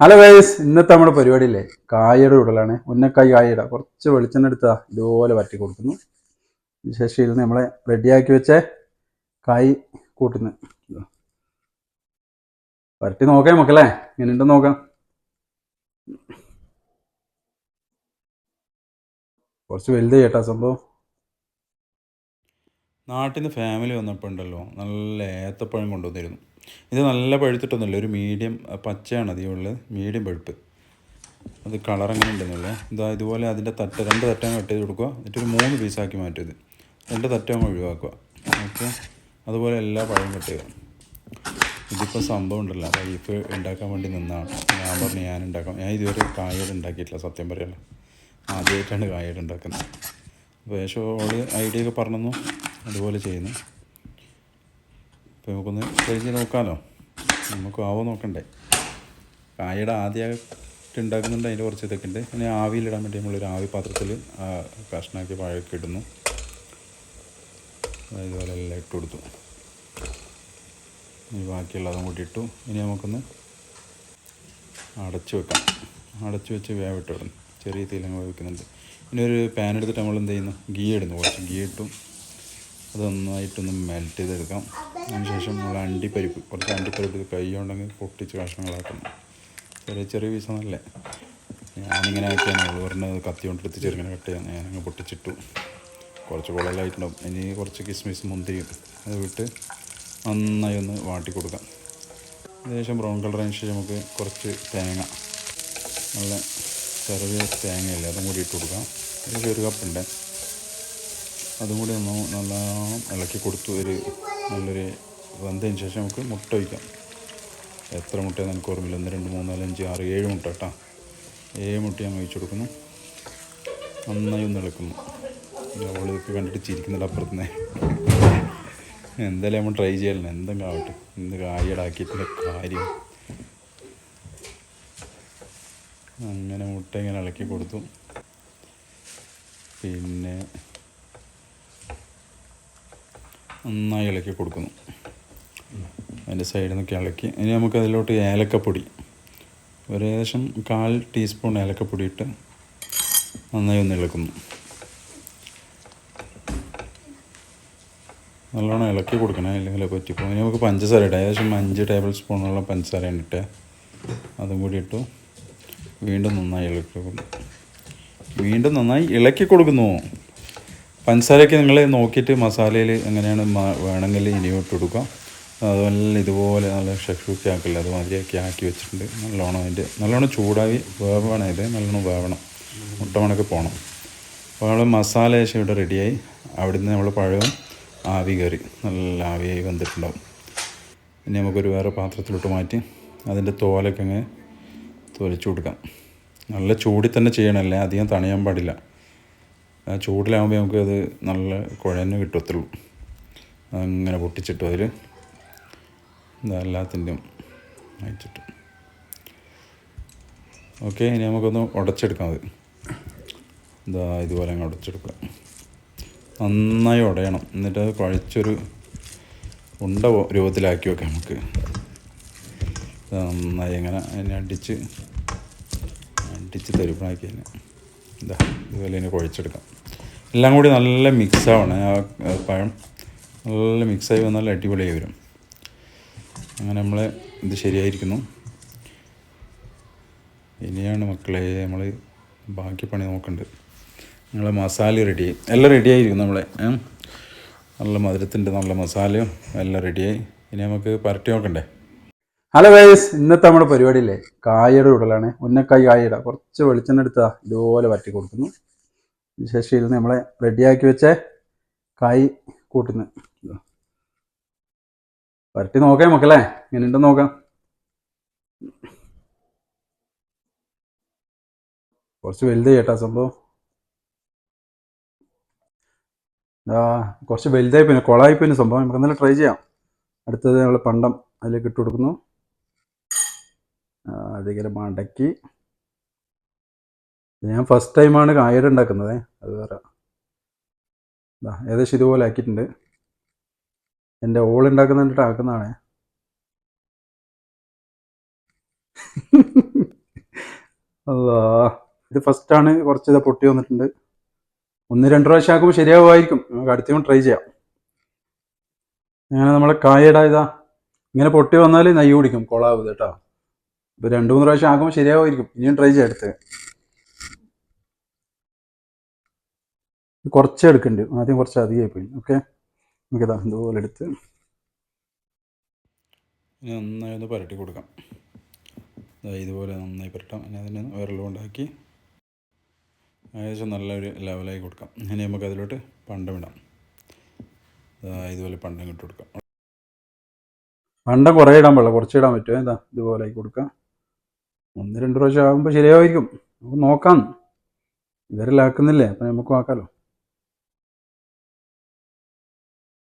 Hello vase ഇന്നത്തെ നമ്മുടെ പരിപാടിയില്ലേ? കായയുടെ ഉടലാണ് ഉന്നക്കായ് കായയുടെ. കുറച്ച് വെളിച്ചെണ്ണ എടുത്താ ഇതുപോലെ വറ്റി കൊടുക്കുന്നു. ശേഷം ഇത് നമ്മളെ റെഡിയാക്കി വെച്ച കായ് കൂട്ടുന്നു. വരട്ടി നോക്കാം മക്കളെ ഇങ്ങനെ ഉണ്ടെന്ന് നോക്കാം. കുറച്ച് വലുത് കേട്ടാ സംഭവം. നാട്ടിൽ നിന്ന് ഫാമിലി വന്നപ്പോൾ ഉണ്ടല്ലോ നല്ല ഏത്തപ്പഴം കൊണ്ടുവന്നിരുന്നു. ഇത് നല്ല പഴുത്തിട്ടൊന്നുമില്ല. ഒരു മീഡിയം പച്ചയാണ് അധികം ഉള്ളത്. മീഡിയം പഴുപ്പ്. അത് കളർ അങ്ങനെ ഉണ്ടെന്നുള്ളത് ഇതാ ഇതുപോലെ അതിന്റെ തട്ട് രണ്ട് തട്ടാണ് കട്ട് ചെയ്ത് കൊടുക്കുക. എന്നിട്ട് ഒരു മൂന്ന് പീസാക്കി ഇത്. രണ്ട് തട്ടം ഒഴിവാക്കുക. ഓക്കെ? അതുപോലെ എല്ലാ പഴവും കട്ട് ചെയ്യുക. ഇതിപ്പോൾ സംഭവം ഉണ്ടല്ലോ. വൈഫ് ഉണ്ടാക്കാൻ വേണ്ടി നിന്നാണ്. ഞാൻ പറഞ്ഞു ഞാൻ ഉണ്ടാക്കാം. ഞാൻ ഇതുവരെ കായയുടെ ഉണ്ടാക്കിയിട്ടില്ല സത്യം പറയല്ല. ആദ്യമായിട്ടാണ് കായയുടെ ഉണ്ടാക്കുന്നത്. അപ്പോൾ ഏഷോ ഓൾ ഐഡിയ ഒക്കെ പറഞ്ഞു അതുപോലെ ചെയ്യുന്നു. അപ്പോൾ നമുക്കൊന്ന് ചെയ്ത് നോക്കാമല്ലോ നമുക്ക് ആവോ നോക്കണ്ടേ. കായയുടെ ആദ്യമായിട്ട് ഉണ്ടാക്കുന്നുണ്ട് അതിന്റെ കുറച്ച് ഇതൊക്കെ ഉണ്ട്. പിന്നെ ആവിയിലിടാൻ വേണ്ടി നമ്മളൊരു ആവി പാത്രത്തിൽ കഷ്ണാക്കി വാഴയൊക്കെ ഇടുന്നു. ഇതുപോലെ എല്ലാം ഇട്ട് കൊടുത്തു. ഇനി ബാക്കിയുള്ളതും കൂടി ഇട്ടു. ഇനി നമുക്കൊന്ന് അടച്ചു വെക്കാം. അടച്ചു വെച്ച് വേവിട്ട് വിടുന്നു ചെറിയ തീലങ്ങൾ വയ്ക്കുന്നുണ്ട് ഇനി ഒരു പാൻ എടുത്തിട്ട് നമ്മൾ എന്ത് ചെയ്യുന്നു? ഗീ ഇടുന്നു. കുറച്ച് ഗീ ഇട്ടു. അത് നന്നായിട്ടൊന്ന് മെൽറ്റ് ചെയ്തെടുക്കാം അതിനുശേഷം നമ്മൾ അണ്ടിപ്പരിപ്പ് കുറച്ച് അണ്ടിപ്പരിപ്പ് കൈ ഉണ്ടെങ്കിൽ പൊട്ടിച്ച് കഷ്ണങ്ങളാക്കണം ചെറിയ ചെറിയ പീസ് നല്ലേ ഞാനിങ്ങനെ ആക്കിയാണ്. അവൾ പറഞ്ഞത് കത്തി കൊണ്ടെടുത്ത് ചെറുങ്ങനെ കട്ട് ചെയ്യാൻ ഞാനങ്ങ് പൊട്ടിച്ചിട്ടു. കുറച്ച് കുളലായിട്ടുണ്ടാവും ഇനി കുറച്ച് കിസ്മിസ് മുന്തിരിയും അത് വിട്ട് നന്നായി ഒന്ന് വാട്ടി കൊടുക്കാം. ഏകദേശം ബ്രൗൺ കളർ ശേഷം നമുക്ക് കുറച്ച് തേങ്ങ. നല്ല ചെറിയ തേങ്ങയില്ലേ അതും കൂടി ഇട്ട് കൊടുക്കാം. ഒരു കപ്പുണ്ട്. അതും കൂടി ഒന്ന് നല്ലോണം ഇളക്കി കൊടുത്തു. ഒരു നല്ലൊരു വെന്തതിന് ശേഷം നമുക്ക് മുട്ട ഒഴിക്കാം. എത്ര മുട്ടയാണ് എനിക്ക് ഓർമ്മയില്ല. ഒന്ന് രണ്ട് മൂന്ന് നാല് അഞ്ച് ആറ് ഏഴ് മുട്ട കേട്ടോ. ഏഴ് മുട്ട ഞാൻ ഒഴിച്ചു കൊടുക്കുന്നു. നന്നായി ഒന്ന് ഇളക്കുന്നു. അവളിതൊക്കെ കണ്ടിട്ട് ചിരിക്കുന്നില്ല അപ്പുറത്തുനിന്ന്. എന്തായാലും നമ്മൾ ട്രൈ ചെയ്യലാണ് എന്തെങ്കിലും ആവട്ടെ. ഇന്ന് കായടാക്കിയിട്ടില്ല കാര്യം. അങ്ങനെ മുട്ട ഇങ്ങനെ ഇളക്കി കൊടുത്തു. പിന്നെ നന്നായി ഇളക്കി കൊടുക്കുന്നു. അതിന്റെ സൈഡിൽ നിന്നൊക്കെ ഇളക്കി. ഇനി നമുക്ക് അതിലോട്ട് ഏലക്കപ്പൊടി. ഒരു ഏകദേശം കാൽ ടീസ്പൂൺ ഏലക്കപ്പൊടി ഇട്ട് നന്നായി ഒന്ന് ഇളക്കുന്നു. നല്ലോണം ഇളക്കി കൊടുക്കണം അല്ലെങ്കിൽ പറ്റിപ്പോൾ ഇനി നമുക്ക് പഞ്ചസാര ഇടാം. ഏകദേശം അഞ്ച് ടേബിൾ സ്പൂണോളം പഞ്ചസാരയാണ് ഇട്ടേ. അതും കൂടി ഇട്ടു. വീണ്ടും നന്നായി ഇളക്കി കൊടുക്കും വീണ്ടും നന്നായി ഇളക്കി കൊടുക്കുന്നു. പഞ്ചസാരയൊക്കെ നിങ്ങൾ നോക്കിയിട്ട് മസാലയിൽ എങ്ങനെയാണ് വേണമെങ്കിൽ ഇനി ഇട്ട് കൊടുക്കാം അതുപോലെ ഇതുപോലെ നല്ല ഷെക്കൂക്കി ആക്കില്ല അതുമാതിരിയൊക്കെ ആക്കി വെച്ചിട്ടുണ്ട്. നല്ലോണം അതിന്റെ നല്ലോണം ചൂടായി വേവണം ഇത്. നല്ലോണം വേവണം. മുട്ട മണക്ക് പോകണം അപ്പോൾ നമ്മൾ മസാല ശേഷം ഇവിടെ റെഡിയായി അവിടുന്ന് നമ്മൾ പഴവും ആവി കയറി. നല്ല ആവിയായി വന്നിട്ടുണ്ടാവും. ഇനി നമുക്കൊരു വേറെ പാത്രത്തിലോട്ട് മാറ്റി അതിന്റെ തോലൊക്കെ അങ്ങ് തൊലിച്ചു കൊടുക്കാം. നല്ല ചൂടിൽ തന്നെ ചെയ്യണമല്ലേ അധികം തണിയാൻ പാടില്ല. ചൂടിലാകുമ്പോൾ അത് നല്ല കുഴഞ്ഞ് കിട്ടത്തുള്ളൂ. അങ്ങനെ പൊട്ടിച്ചിട്ടു അതിൽ എല്ലാത്തിന്റെയും അയച്ചിട്ട് ഓക്കെ ഇനി നമുക്കൊന്ന് ഉടച്ചെടുക്കാം അത്. ഇതാ ഇതുപോലെ അങ്ങ് ഉടച്ചെടുക്കുക. നന്നായി ഉടയണം. എന്നിട്ട് അത് കുഴച്ചൊരു ഉണ്ട രൂപത്തിലാക്കി വെക്കാം നമുക്ക്. നന്നായി അങ്ങനെ അതിനെ അടിച്ച് അടിച്ച് തരുമ്പോഴാക്കി തന്നെ ഇതാ ഇതുപോലെ ഇനി കുഴച്ചെടുക്കാം. എല്ലാം കൂടി നല്ല മിക്സാവണം. ആ പഴം നല്ല മിക്സായി വന്നാൽ അടിപൊളിയായി വരും. അങ്ങനെ നമ്മൾ ഇത് ശരിയായിരിക്കുന്നു. ഇനിയാണ് മക്കളെ നമ്മൾ ബാക്കി പണി നോക്കേണ്ടത് നമ്മളെ മസാല റെഡിയായി എല്ലാം റെഡിയായിരിക്കും നമ്മളെ. നല്ല മധുരത്തിന്റെ നല്ല മസാലയും എല്ലാം റെഡിയായി ഇനി നമുക്ക് പരട്ടി നോക്കണ്ടേ? ഹലോ വൈസ് ഇന്നത്തെ നമ്മുടെ പരിപാടിയില്ലേ? കായയുടെ ഉടലാണ്. ഉന്നക്കായ് കായയുടെ. കുറച്ച് വെളിച്ചെണ്ണ എടുത്താൽ ഇതുപോലെ പറ്റി കൊടുക്കുന്നു. ശേഷം ഇത് നമ്മളെ റെഡിയാക്കി വെച്ച കായ് കൂട്ടുന്നു. വരട്ടി നോക്കാം മക്കളെ ഇങ്ങനെ ഉണ്ടെന്ന് നോക്കാം. കുറച്ച് വലുത് ചേട്ടാ സംഭവം. ആ കുറച്ച് വലുതായി പിന്നെ കുളമായി പിന്നെ സംഭവം. നമുക്ക് എന്തായാലും ട്രൈ ചെയ്യാം. അടുത്തത് നമ്മൾ പണ്ടം അതിലേക്ക് ഇട്ട് കൊടുക്കുന്നു. അതേപോലെ മടക്കി. ഞാൻ ഫസ്റ്റ് ടൈമാണ് കായട ഉണ്ടാക്കുന്നത്. അത് വേറെ. ഏകദേശം ഇതുപോലെ ആക്കിയിട്ടുണ്ട്. എന്റെ ഓൾ ഉണ്ടാക്കുന്നുണ്ടിട്ട് ആക്കുന്നതാണ് അല്ലാ ഇത് ഫസ്റ്റാണ് കുറച്ച് ഇത് പൊട്ടി വന്നിട്ടുണ്ട്. ഒന്ന് രണ്ട് പ്രാവശ്യം ആക്കുമ്പോൾ ശരിയാവുമായിരിക്കും. നമുക്ക് അടുത്തും ട്രൈ ചെയ്യാം. അങ്ങനെ നമ്മളെ കായടായതാ ഇതാ ഇങ്ങനെ പൊട്ടി വന്നാൽ നെയ്യ് കുടിക്കും. കൊളാവും കേട്ടോ. ഇപ്പോൾ രണ്ട് മൂന്ന് പ്രാവശ്യം ആക്കുമ്പോൾ ശരിയാവുമായിരിക്കും. ഇനിയും ട്രൈ ചെയ്യാം അടുത്ത്. കുറച്ച് എടുക്കുന്നുണ്ട് ആദ്യം കുറച്ച് അധികമായി പോയി ഓക്കെ നമുക്കിതാ ഇതുപോലെ എടുത്ത് നന്നായി ഒന്ന് പരട്ടി കൊടുക്കാം. ഇതുപോലെ നന്നായി പരട്ടാം. ഇനി അതിനെ വിരൽ കൊണ്ടാക്കി ഏകദേശം നല്ലൊരു ലെവലായി കൊടുക്കാം. ഇനി നമുക്ക് അതിലോട്ട് പണ്ടം ഇടാം. ഇതുപോലെ പണ്ടം ഇട്ട് കൊടുക്കാം. പണ്ടം കുറേ ഇടാൻ പാടില്ല. കുറച്ച് ഇടാൻ പറ്റുമോ? എന്താ ഇതുപോലെ ആയി കൊടുക്കാം. ഒന്ന് രണ്ട് പ്രാവശ്യം ആകുമ്പോൾ ശരിയാവായിരിക്കും നമുക്ക് നോക്കാം. ഇവരെല്ലാക്കുന്നില്ലേ അപ്പം നമുക്ക് നോക്കാമല്ലോ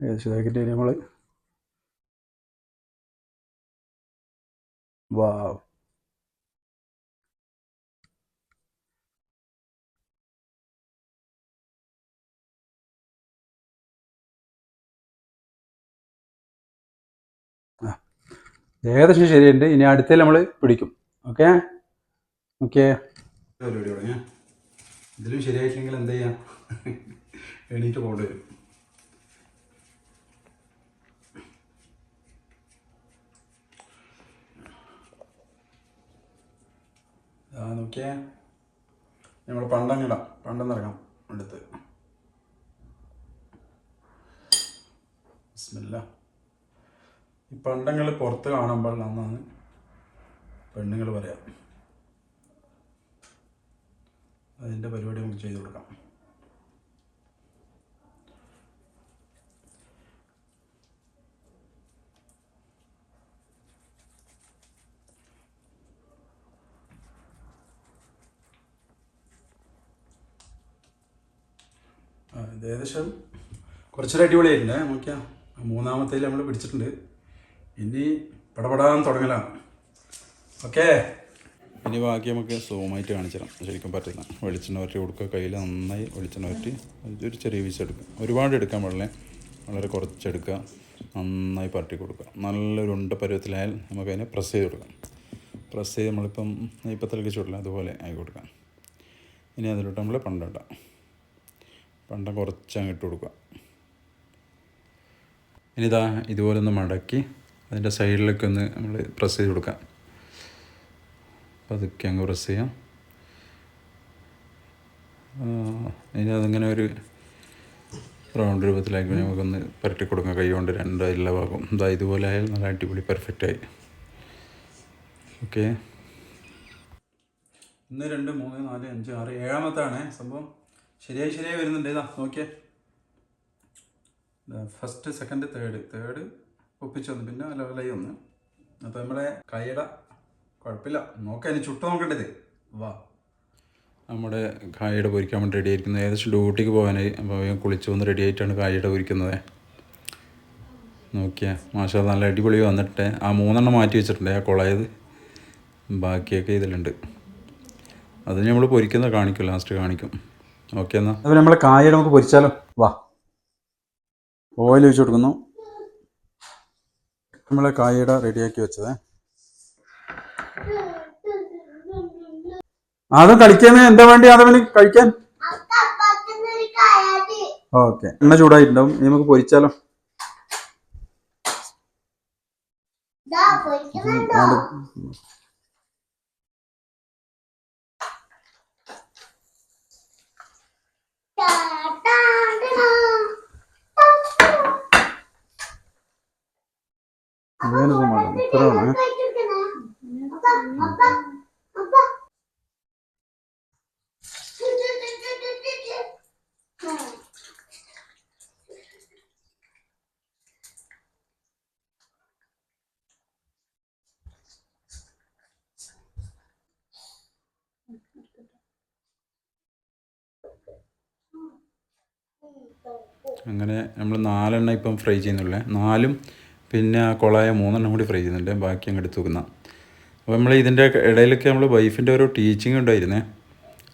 ഏകദേശം നമ്മൾ വാ ഏകദേശം ശരിയുണ്ട്. ഇനി അടുത്തേ നമ്മൾ പിടിക്കും. ഓക്കെ? ഓക്കെ. ഇതിലും ശരിയായിട്ടില്ലെങ്കിൽ എന്ത് ചെയ്യാം? എണീറ്റ് പോകേണ്ടി വരും. നോക്കിയേ. നമ്മൾ പണ്ടങ്ങിടാം പണ്ടെന്നിറങ്ങാം പണ്ടം നിറങ്ങാം എടുത്ത്. ബിസ്മില്ല. ഈ പണ്ടങ്ങൾ പുറത്ത് കാണുമ്പോൾ നന്നാണ് പെണ്ണുങ്ങൾ പറയാം. അതിന്റെ പരിപാടി നമുക്ക് ചെയ്തു കൊടുക്കാം. ഇത് ഏകദേശം കുറച്ചൊരു അടിപൊളിയായിട്ടുണ്ട്. നോക്കിയാ മൂന്നാമത്തേൽ നമ്മൾ പിടിച്ചിട്ടുണ്ട്. ഇനി പടപടാൻ തുടങ്ങലാണ് ഓക്കേ. ഇനി ബാക്കി നമുക്ക് സൂമായിട്ട് കാണിച്ചിടാം ശരിക്കും പറ്റുന്ന വെളിച്ചെണ്ണ വരട്ടി കൊടുക്കുക. കയ്യിൽ നന്നായി വെളിച്ചെണ്ണ വരട്ടി ഒരു ചെറിയ പീസ് എടുക്കുക. ഒരുപാട് എടുക്കാൻ പാടില്ല. വളരെ കുറച്ചെടുക്കുക. നന്നായി പരട്ടി കൊടുക്കുക. നല്ലൊരു ഉണ്ട പരുവത്തിലായാൽ നമുക്കതിനെ പ്രസ് ചെയ്ത് കൊടുക്കാം. പ്രസ് ചെയ്ത് നമ്മളിപ്പം ഇപ്പം തിളക്കിച്ചു കൊടുക്കാം അതുപോലെ ആയി കൊടുക്കാം. ഇനി അതിലോട്ട് നമ്മൾ പണ്ടം ഇടാം പണ്ടം കുറച്ച് അങ്ങ് ഇട്ട് കൊടുക്കുക. ഇനി ഇതാ ഇതുപോലെ ഒന്ന് മടക്കി അതിന്റെ സൈഡിലൊക്കെ ഒന്ന് നമ്മൾ പ്രസ് ചെയ്ത് കൊടുക്കാം. പതുക്കെ അങ്ങ് പ്രസ് ചെയ്യാം. ഇനി അതിങ്ങനെ ഒരു റൗണ്ട് രൂപത്തിലാക്കി നമുക്കൊന്ന് പുരട്ടി കൊടുക്കാം. കൈ കൊണ്ട് രണ്ട് എല്ലാ ഭാഗവും ഇതാ ഇതുപോലെ ആയാൽ നല്ല അടിപൊളി പെർഫെക്റ്റായി ഓക്കെ ഒന്ന് രണ്ട് മൂന്ന് നാല് അഞ്ച് ആറ് ഏഴാമത്താണ് സംഭവം. ശരിയായി ശരിയായി വരുന്നുണ്ട്. ഇതാ നോക്കിയേ. ഫസ്റ്റ് സെക്കൻഡ് തേർഡ് തേർഡ് ഒപ്പിച്ച് വന്നു. പിന്നെ ലെവലായി ഒന്ന്. അപ്പോൾ നമ്മുടെ കൈയുടെ കുഴപ്പമില്ല. നോക്കാം ഇനി ചുട്ട് നോക്കേണ്ടത് വാ. നമ്മുടെ കായയുടെ പൊരിക്കാൻ വേണ്ടി റെഡി ആയിരിക്കുന്നത്. ഏകദേശം ഡ്യൂട്ടിക്ക് പോകാനായി. അപ്പോൾ വേഗം കുളിച്ച് വന്ന് റെഡി ആയിട്ടാണ് കായയുടെ പൊരിക്കുന്നത്. നോക്കിയാൽ മാഷാ നല്ല അടിപൊളി വന്നിട്ട് ആ മൂന്നെണ്ണം മാറ്റി വെച്ചിട്ടുണ്ട്. ആ കുളയത് ബാക്കിയൊക്കെ ഇതിലുണ്ട്. അത് നമ്മൾ പൊരിക്കുന്നത് കാണിക്കും. ലാസ്റ്റ് കാണിക്കും. ഓക്കെ എന്നാൽ അപ്പോൾ നമ്മളെ കായ നമുക്ക് പൊരിച്ചാലോ? വാ. ഓയിൽ ഒഴിച്ച് കൊടുക്കുന്നു. നമ്മളെ കായയുടെ റെഡിയാക്കി വെച്ചത്. അത് കളിക്കാൻ എന്താ വേണ്ടി ആദവന് കഴിക്കാൻ? ഓക്കെ എണ്ണ ചൂടായിട്ടുണ്ടാവും. ഇനി നമുക്ക് പൊരിച്ചാലോ? ആണ്ട് ഇങ്ങനെ സമാധാനം ഇത്രയാണ്. അങ്ങനെ നമ്മൾ നാലെണ്ണം ഇപ്പം ഫ്രൈ ചെയ്യുന്നുള്ളേ. നാലും പിന്നെ ആ കുളായ മൂന്നെണ്ണം കൂടി ഫ്രൈ ചെയ്യുന്നുണ്ട്. ബാക്കി അങ്ങ് എടുത്ത് വെക്കുന്ന. അപ്പോൾ നമ്മൾ ഇതിന്റെ ഇടയിലൊക്കെ നമ്മൾ വൈഫിന്റെ ഓരോ ടീച്ചിങ് ഉണ്ടായിരുന്നേ.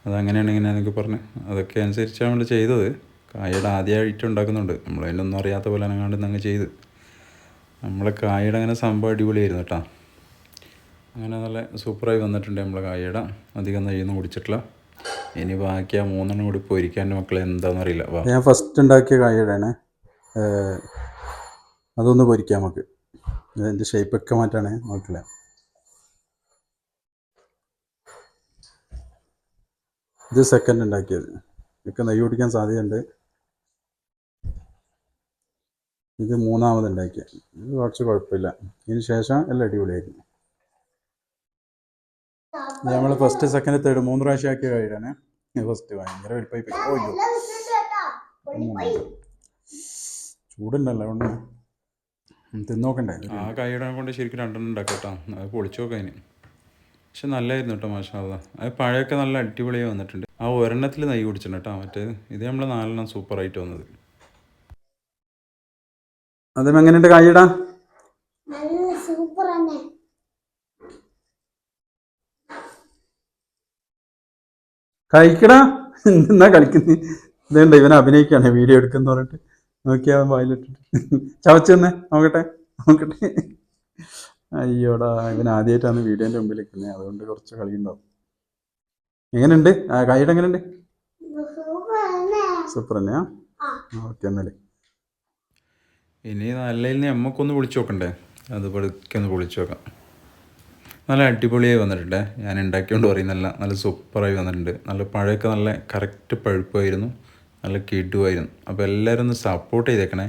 അതങ്ങനെയാണ് ഇങ്ങനെയാണെന്നൊക്കെ പറഞ്ഞ്. അതൊക്കെ അനുസരിച്ചാണ് നമ്മൾ ചെയ്തത്. കായയുടെ ആദ്യമായിട്ട് ഉണ്ടാക്കുന്നുണ്ട്. നമ്മൾ അതിനൊന്നും അറിയാത്ത പോലെ അങ്ങാണ്ട് അങ്ങ് ചെയ്ത്. നമ്മൾ കായയുടെ അങ്ങനെ സംഭവം അടിപൊളിയായിരുന്നു കേട്ടോ. അങ്ങനെ നല്ല സൂപ്പറായി വന്നിട്ടുണ്ട് നമ്മൾ കായയുടെ. അധികം നെയ്യൊന്നും കുടിച്ചിട്ടില്ല. ഇനി ബാക്കി ആ മൂന്നെണ്ണം കൂടി പൊരിക്കാൻ മക്കളെ എന്താണെന്നറിയില്ല ഞാൻ ഫസ്റ്റ് ഉണ്ടാക്കിയ കായയുടെയാണ്. അതൊന്ന് പൊരിക്കാം നമുക്ക്. ഇതിന്റെ ഷേപ്പൊക്കെ മാറ്റാണ് നോക്കില്ല. ഇത് സെക്കൻഡ് ഉണ്ടാക്കിയത്. ഇതൊക്കെ നെയ്യ് കുടിക്കാൻ സാധ്യതയുണ്ട്. ഇത് മൂന്നാമത് ഉണ്ടാക്കിയ. ഇത് കുറച്ച് കുഴപ്പമില്ല. ഇതിന് ശേഷം എല്ലാം അടിപൊളിയായിരുന്നു നമ്മൾ ഫസ്റ്റ് സെക്കൻഡ് തേർഡ് മൂന്ന് പ്രാവശ്യം ആക്കിയ കഴിയാണ് ഫസ്റ്റ് ഭയങ്കര വലുപ്പമായി പോയി. ചൂടുണ്ടല്ലോ അതുകൊണ്ട് തിന്നോക്കണ്ടേ? ആ കായയുടെ കൊണ്ട് ശരിക്കും രണ്ടെണ്ണം ഉണ്ടാക്കാം കേട്ടോ. അത് പൊളിച്ചു നോക്കാം ഇനി. പക്ഷെ നല്ലായിരുന്നു കേട്ടോ മാഷാല്ല അത് പഴയൊക്കെ നല്ല അടിപൊളിയായി വന്നിട്ടുണ്ട്. ആ ഒരെണ്ണത്തിൽ നെയ്യ് കുടിച്ചിട്ടുണ്ട് കേട്ടോ. മറ്റേത് ഇത് നമ്മൾ നാലെണ്ണം സൂപ്പറായിട്ട് വന്നത്. അതും എങ്ങനെയുണ്ട് കായിടാ കഴിക്കടാ എന്നാ കളിക്കുന്നത് ഇതുണ്ട് ഇവൻ അഭിനയിക്കാണ് വീഡിയോ എടുക്കുന്ന പറഞ്ഞിട്ട്. നോക്കിയാ വായിലിട്ടിട്ട്. ചവച്ച് തന്നെ നോക്കട്ടെ നോക്കട്ടെ. അയ്യോടാ ഇവൻ ആദ്യമായിട്ടാണ് വീഡിയോന്റെ മുമ്പിൽ നിൽക്കുന്നത് അതുകൊണ്ട് കുറച്ച് കളി ഉണ്ടാവും എങ്ങനെയുണ്ട് കൈയുടെ എങ്ങനെയുണ്ട്? സൂപ്പർ തന്നെ സൂപ്പർ തന്നെയാ. ഓക്കെ എന്നാലേ. ഇനി നല്ല അമ്മക്കൊന്ന് വിളിച്ചു നോക്കണ്ടേ? അത് പതുക്കെ ഒന്ന് പൊളിച്ചു നോക്കാം. നല്ല അടിപൊളിയായി വന്നിട്ടുണ്ട്. ഞാൻ ഉണ്ടാക്കിയോണ്ട് പറയുന്നല്ല നല്ല സൂപ്പറായി വന്നിട്ടുണ്ട്. നല്ല പഴമൊക്കെ നല്ല കറക്റ്റ് പഴുപ്പായിരുന്നു. നല്ല കിടുവായിരുന്നു. അപ്പോൾ എല്ലാവരും ഒന്ന് സപ്പോർട്ട് ചെയ്തേക്കണേ.